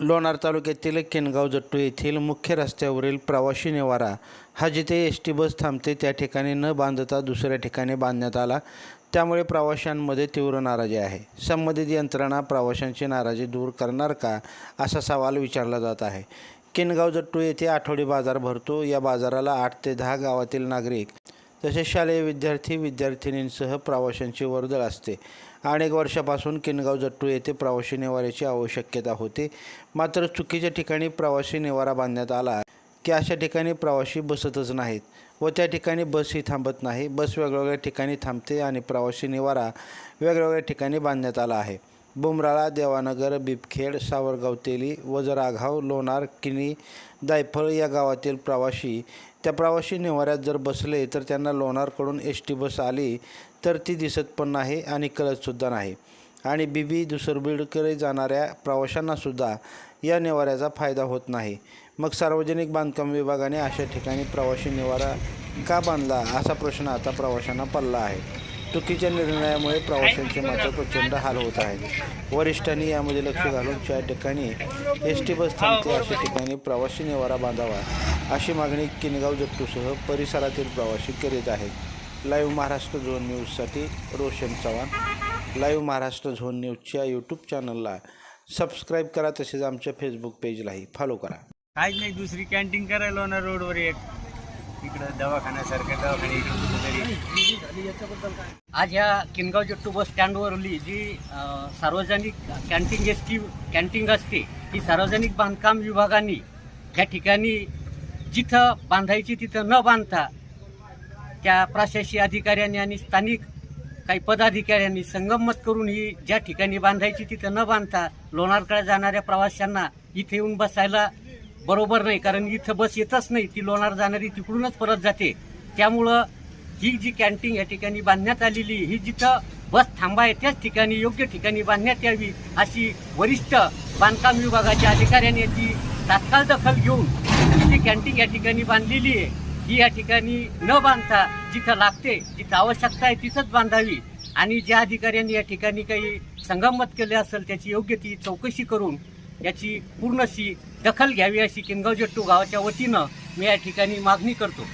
लोणार तालुक्यातील केनगाव जट्टू येथील मुख्य रस्त्यावरील प्रवाशी निवारा हा जिथे एस टी बस थांबते त्या ठिकाणी न बांधता दुसऱ्या ठिकाणी बांधण्यात आला. त्यामुळे प्रवाशांमध्ये तीव्र नाराजी आहे. संबंधित यंत्रणा प्रवाशांची नाराजी दूर करणार का असा सवाल विचारला जात आहे. किनगाव जट्टू येथे आठवडी बाजार भरतो. या बाजाराला आठ ते दहा गावातील नागरिक तसेच शालेय विद्यार्थी विद्यार्थिनींसह प्रवाशांची वर्दळ असते. अनेक वर्षापासून किनगाव जट्टू येथे प्रवाशी निवाऱ्याची आवश्यकता होती. मात्र चुकीच्या ठिकाणी प्रवासी निवारा बांधण्यात आला की अशा ठिकाणी प्रवासी बसतच नाहीत व त्या ठिकाणी बसही थांबत नाही. बस वेगवेगळ्या ठिकाणी थांबते आणि प्रवासी निवारा वेगवेगळ्या ठिकाणी बांधण्यात आला आहे. बुमराळा देवानगर बिबखेड सावरगाव तेली वजराघाव लोणार किनी दायफळ या गावातील प्रवाशी त्या प्रवाशी निवाऱ्यात जर बसले तर त्यांना लोणारकडून एस टी बस आली तर ती दिसत पण नाही आणि कळतसुद्धा नाही. आणि बीबी दुसरबीडकडे जाणाऱ्या प्रवाशांनासुद्धा या निवाऱ्याचा फायदा होत नाही. मग सार्वजनिक बांधकाम विभागाने अशा ठिकाणी प्रवाशी निवारा का बांधला असा प्रश्न आता प्रवाशांना पडला आहे. चुकीच्या निर्णयामुळे प्रवाशांचे मात्र प्रचंड हाल होत आहेत. वरिष्ठांनी यामध्ये लक्ष घालून चार ठिकाणी एस टी बस थांबते अशा ठिकाणी प्रवासी निवारा बांधावा अशी मागणी किनगाव जट्टूसह परिसरातील प्रवासी करीत आहेत. लाईव्ह महाराष्ट्र झोन न्यूजसाठी रोशन चव्हाण. लाईव्ह महाराष्ट्र झोन न्यूजच्या यूट्यूब चॅनलला सबस्क्राईब करा तसेच आमच्या फेसबुक पेजलाही फॉलो करा. काहीच नाही दुसरी कॅन्टीन करायला होणार रोडवर एक. इकडं दवाखान्यासारखं दवाखाने इकडं कुठेतरी आज ह्या किनगाव जट्टू बस स्टँडवरली जी सार्वजनिक कॅन्टीन एस कॅन्टीन असते ही सार्वजनिक बांधकाम विभागाने ह्या ठिकाणी जिथं बांधायची तिथं न बांधता त्या प्रशासकीय अधिकाऱ्यांनी आणि स्थानिक काही पदाधिकाऱ्यांनी संगमत करून ही ज्या ठिकाणी बांधायची तिथं न बांधता लोणारकडे जाणाऱ्या प्रवाशांना इथे येऊन बसायला बरोबर नाही कारण इथं बस येतच नाही ती लोणार जाणारी तिकडूनच परत जाते. त्यामुळं ही जी कॅन्टीन या ठिकाणी बांधण्यात आलेली ही जिथं बस थांबाय त्याच ठिकाणी योग्य ठिकाणी बांधण्यात यावी अशी वरिष्ठ बांधकाम विभागाच्या अधिकाऱ्यांनी याची तात्काळ दखल घेऊन ही जी कॅन्टीन या ठिकाणी बांधलेली आहे ही या ठिकाणी न बांधता जिथं लागते जिथं आवश्यकता आहे तिथंच बांधावी. आणि ज्या अधिकाऱ्यांनी या ठिकाणी काही संगमत केले असेल त्याची योग्य ती चौकशी करून याची पूर्णशी दखल घ्यावी अशी किनगाव जट्टू गावाच्या वतीनं मी या ठिकाणी मागणी करतो.